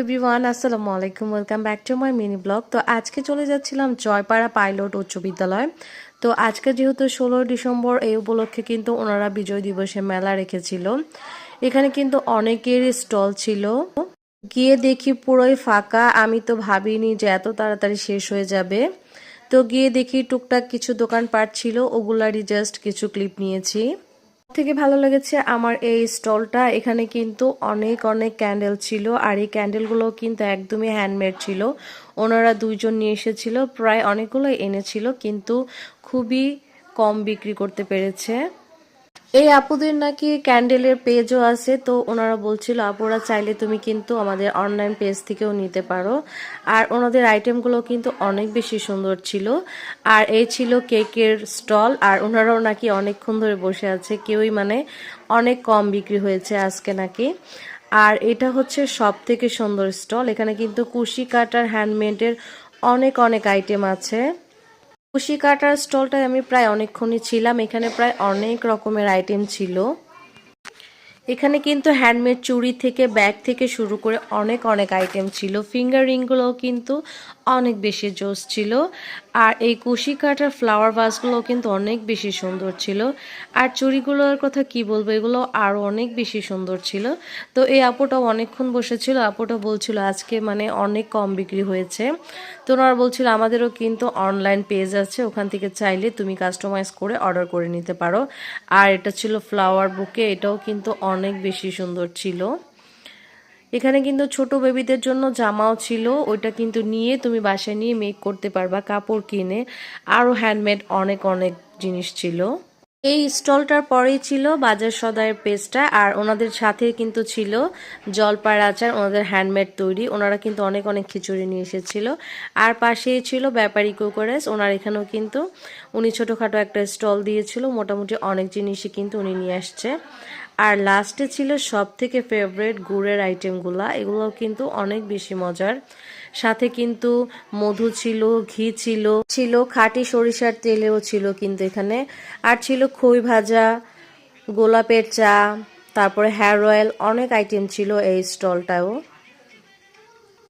Everyone আসসালামু আলাইকুম। Welcome back to my mini blog তো আজকে চলে যাচ্ছিলাম জয়পাড়া পাইলট উচ্চ বিদ্যালয়। তো আজকে যেহেতু ষোলোই ডিসেম্বর, এই উপলক্ষে কিন্তু ওনারা বিজয় দিবসে মেলা রেখেছিল। এখানে কিন্তু অনেকের স্টল ছিল। গিয়ে দেখি পুরোই ফাঁকা। আমি তো ভাবিনি যে এত তাড়াতাড়ি শেষ হয়ে যাবে। তো গিয়ে দেখি টুকটাক কিছু দোকান পাট ছিল, ওগুলারই জাস্ট কিছু ক্লিপ নিয়েছি। থেকে ভালো লেগেছে আমার এই স্টলটা। এখানে কিন্তু অনেক অনেক ক্যান্ডেল ছিল আর এই ক্যান্ডেলগুলো কিন্তু একদমই হ্যান্ডমেড ছিল। ওনারা দুইজন নিয়ে এসেছিল, প্রায় অনেকগুলো এনেছিল, কিন্তু খুবই কম বিক্রি করতে পেরেছে। এই আপুদের নাকি ক্যান্ডেলের পেজও আছে, তো ওনারা বলছিল, আপুরা চাইলে তুমি কিন্তু আমাদের অনলাইন পেজ থেকেও নিতে পারো। আর ওনাদের আইটেমগুলো কিন্তু অনেক বেশি সুন্দর ছিল। আর এই ছিল কেকের স্টল আর ওনারাও নাকি অনেকক্ষণ ধরে বসে আছে। কেউই মানে অনেক কম বিক্রি হয়েছে আজকে নাকি। আর এটা হচ্ছে সব থেকে সুন্দর স্টল এখানে কিন্তু কুশি কাটার হ্যান্ডমেডের অনেক অনেক আইটেম আছে। কুশি কাটার স্টলটায় আমি প্রায় অনেকক্ষণই ছিলাম। এখানে প্রায় অনেক রকমের আইটেম ছিল। এখানে কিন্তু হ্যান্ডমেড চুড়ি থেকে ব্যাগ থেকে শুরু করে অনেক অনেক আইটেম ছিল। ফিঙ্গার রিংগুলোও কিন্তু অনেক বেশি জোস ছিল। আর এই কুশি কাটার ফ্লাওয়ার ভাসগুলোও কিন্তু অনেক বেশি সুন্দর ছিল। আর চুড়িগুলোর কথা কি বলব, এগুলো আরও অনেক বেশি সুন্দর ছিল। তো এই আপুটাও অনেকক্ষণ বসেছিল, আপুটা বলছিল আজকে মানে অনেক কম বিক্রি হয়েছে। তো ওনারা বলছিল, আমাদেরও কিন্তু অনলাইন পেজ আছে, ওখান থেকে চাইলে তুমি কাস্টমাইজ করে অর্ডার করে নিতে পারো। আর এটা ছিল ফ্লাওয়ার বুকে এটাও কিন্তু অনেক বেশি সুন্দর ছিল। এখানে কিন্তু ছোট বেবিদের জন্য জামাও ছিল, ওইটা কিন্তু নিয়ে তুমি বাসায় নিয়ে মেক করতে পারবা, কাপড় কিনে। আরও হ্যান্ডমেড অনেক অনেক জিনিস ছিল। এই স্টলটার পরেই ছিল বাজার সদায়ের পেস্টটা আর ওনাদের সাথে কিন্তু ছিল জলপাড় আচার, ওনাদের হ্যান্ডমেড তৈরি, ওনারা কিন্তু অনেক অনেক খিচুড়ি নিয়ে এসেছিল। আর পাশেই ছিল ব্যাপারী কুকারেস, ওনার এখানেও কিন্তু উনি ছোটোখাটো একটা স্টল দিয়েছিল, মোটামুটি অনেক জিনিসই কিন্তু উনি নিয়ে আসছে। আর লাস্টে ছিল সব থেকে ফেভারেট গুড়ের আইটেমগুলা এগুলোও কিন্তু অনেক বেশি মজার। সাথে কিন্তু মধু ছিল, ঘি ছিল ছিল খাটি সরিষার তেলেও ছিল কিন্তু এখানে। আর ছিল খই ভাজা, গোলাপের চা, তারপরে হেয়ার অয়েল অনেক আইটেম ছিল এই স্টলটাও